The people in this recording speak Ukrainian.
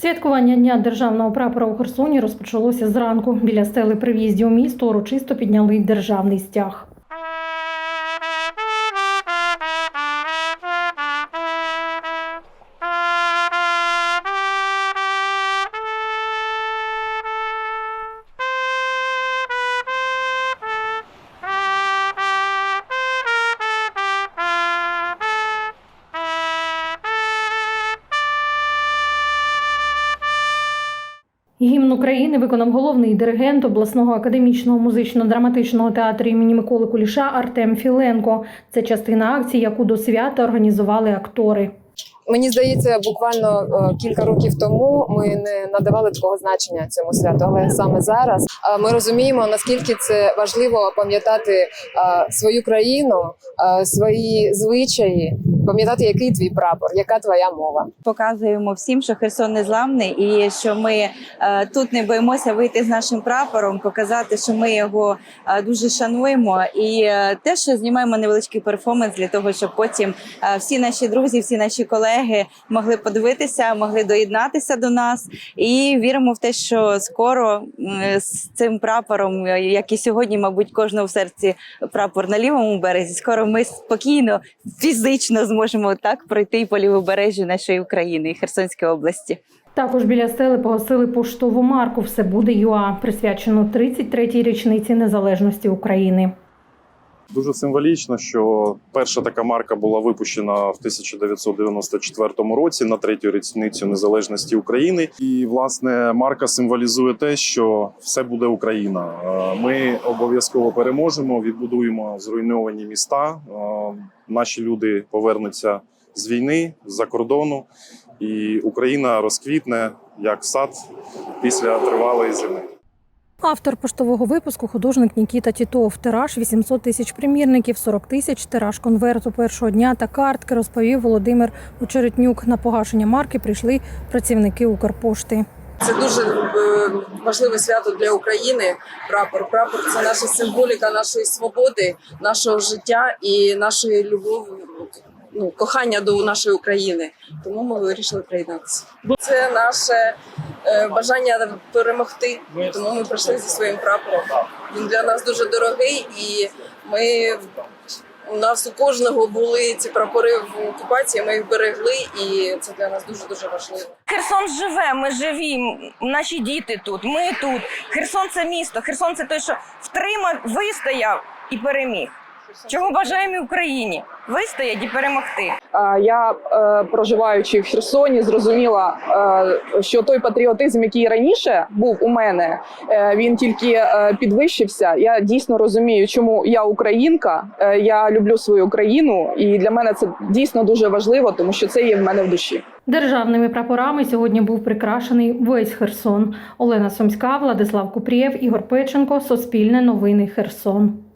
Святкування Дня державного прапора у Херсоні розпочалося зранку. Біля стели при в'їзді у місто урочисто підняли державний стяг. Гімн України виконав головний диригент обласного академічного музично-драматичного театру імені Миколи Куліша Артем Філенко. Це частина акції, яку до свята організували актори. Мені здається, буквально е, кілька років тому ми не надавали такого значення цьому святу, але саме зараз е, ми розуміємо наскільки це важливо пам'ятати е, свою країну, свої звичаї, пам'ятати, який твій прапор, яка твоя мова. показуємо всім, що Херсон незламний, і що ми е, тут не боїмося вийти з нашим прапором, показати, що ми його е, дуже шануємо, і е, теж знімаємо невеличкий перформанс для того, щоб потім е, всі наші друзі, всі наші колеги могли подивитися, могли доєднатися до нас. І віримо в те, що скоро м, з цим прапором, е, як і сьогодні, мабуть, кожного в серці прапор на лівому березі. Скоро ми спокійно, фізично зможемо так пройти по лівобережжю нашої України і Херсонської області. Також біля стели погасили поштову марку Все буде ЮА, присвячену 33-й річниці незалежності України. Дуже символічно, що перша така марка була випущена в 1994 році на третю річницю незалежності України. І власне марка символізує те, що все буде Україна. Е, Ми обов'язково переможемо, відбудуємо зруйновані міста. Е, Наші люди повернуться з війни з-за кордону, і Україна розквітне як сад після тривалої зими. Автор поштового випуску художник Нікіта Тітов. Тираж 800 тисяч примірників, 40 тисяч тираж конверту першого дня та картки, розповів Володимир Очеретнюк. На погашення марки прийшли працівники Укрпошти. Це дуже е, важливе свято для України. Прапор. Прапор це наша символіка нашої свободи, нашого життя і нашої любові, ну, кохання до нашої України. Тому ми вирішили приєднатися. Це наше бажання перемогти. Тому ми прийшли зі своїм прапором. Він для нас дуже дорогий, і ми у нас у кожного були ці прапори в окупації. Ми їх берегли, і це для нас дуже дуже важливо. Херсон живе, ми живі, наші діти тут, ми тут. Херсон це місто. Херсон це той, що втримав, вистояв і переміг. Чого бажаємо і Україні вистоять і перемогти. А, Я, е, проживаючи в Херсоні, зрозуміла, е, що той патріотизм, який раніше був у мене, е, він тільки підвищився. Я дійсно розумію, чому я українка. Я люблю свою країну, і для мене це дійсно дуже важливо, тому що це є в мене в душі. Державними прапорами сьогодні був прикрашений весь Херсон. Олена Сомська, Владислав Купрієв, Ігор Печенко. Суспільне новини Херсон.